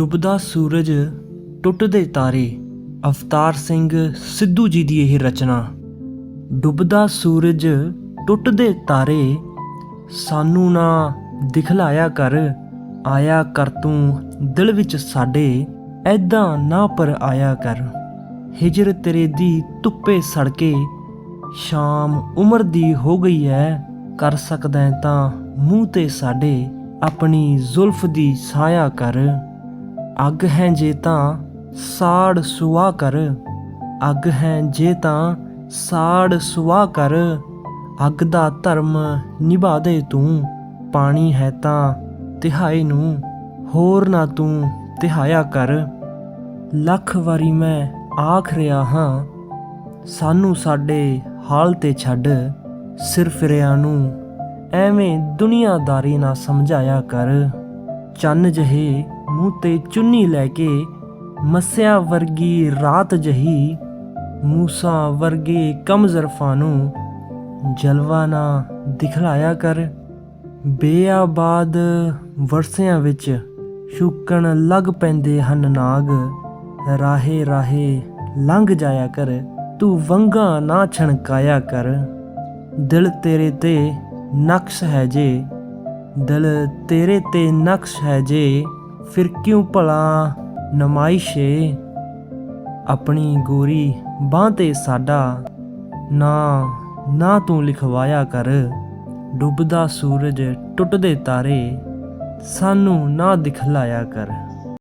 ਡੁੱਬਦਾ ਸੂਰਜ ਟੁੱਟਦੇ ਤਾਰੇ, ਅਵਤਾਰ ਸਿੰਘ ਸਿੱਧੂ ਜੀ ਦੀ ਇਹ ਰਚਨਾ। ਡੁੱਬਦਾ ਸੂਰਜ ਟੁੱਟਦੇ ਤਾਰੇ, ਸਾਨੂੰ ਨਾ ਦਿਖਲਾਇਆ ਕਰ, ਆਇਆ ਕਰ ਤੂੰ ਦਿਲ ਵਿੱਚ ਸਾਡੇ, ਐਦਾਂ ਨਾ ਪਰ ਆਇਆ ਕਰ। ਹਿਜਰ ਤੇਰੇ ਦੀ ਧੁੱਪੇ ਸੜਕੇ, ਸ਼ਾਮ ਉਮਰ ਦੀ ਹੋ ਗਈ ਐ, ਕਰ ਸਕਦਾ ਤਾਂ ਮੂੰਹ ਤੇ ਸਾਡੇ, ਆਪਣੀ ਜ਼ੁਲਫ ਦੀ ਸਾਇਆ ਕਰ। ਅੱਗ ਹੈ ਜੇ ਤਾਂ ਸਾੜ ਸੁਆ ਕਰ। ਅੱਗ ਹੈ ਜੇ ਤਾਂ ਸਾੜ ਸੁਆ ਕਰ। ਅੱਗ ਦਾ ਧਰਮ ਨਿਭਾ ਦੇ ਤੂੰ, ਪਾਣੀ ਹੈ ਤਾਂ ਤਿਹਾਏ ਨੂੰ, ਹੋਰ ਨਾ ਤੂੰ ਤਿਹਾਇਆ ਕਰ। ਲੱਖ ਵਾਰੀ ਮੈਂ ਆਖ ਰਿਹਾ ਹਾਂ, ਸਾਨੂੰ ਸਾਡੇ ਹਾਲ ਤੇ ਛੱਡ। ਸਿਰ ਫਿਰਿਆਂ ਨੂੰ ਐਵੇਂ ਦੁਨੀਆਦਾਰੀ ਨਾ ਸਮਝਾਇਆ ਕਰ। ਚੰਨ ਜਹੇ ਮੂੰਹ ਤੇ ਚੁੰਨੀ ਲੈ ਕੇ ਮੱਸਿਆ ਵਰਗੀ ਰਾਤ ਜਹੀ ਮੂਸਾ ਵਰਗੇ ਕਮਜ਼ਰਫਾਂ ਨੂੰ ਜਲਵਾ ਨਾ ਦਿਖਲਾਇਆ ਕਰ। ਬੇਆਬਾਦ ਵਰਸਿਆਂ ਵਿੱਚ ਸ਼ੁਕਣ ਲੱਗ ਪੈਂਦੇ ਹਨ ਨਾਗ। ਰਾਹੇ ਰਾਹੇ ਲੰਘ ਜਾਇਆ ਕਰ, ਤੂੰ ਵੰਗਾ ਨਾ ਛਣਕਾਇਆ ਕਰ। ਦਿਲ ਤੇਰੇ ਤੇ ਨਕਸ਼ ਹੈ ਜੇ, ਦਿਲ ਤੇਰੇ ਤੇ ਨਕਸ਼ ਹੈ ਜੇ। ਫਿਰ ਕਿਉਂ ਭਲਾ ਨਮਾਇਸ਼ੇ? ਆਪਣੀ ਗੋਰੀ ਬਾਹ ਤੇ ਸਾਡਾ ਨਾ ਨਾ ਤੂੰ ਲਿਖਵਾਇਆ ਕਰ। ਡੁੱਬਦਾ ਸੂਰਜ ਟੁੱਟਦੇ ਤਾਰੇ, ਸਾਨੂੰ ਨਾ ਦਿਖਲਾਇਆ ਕਰ।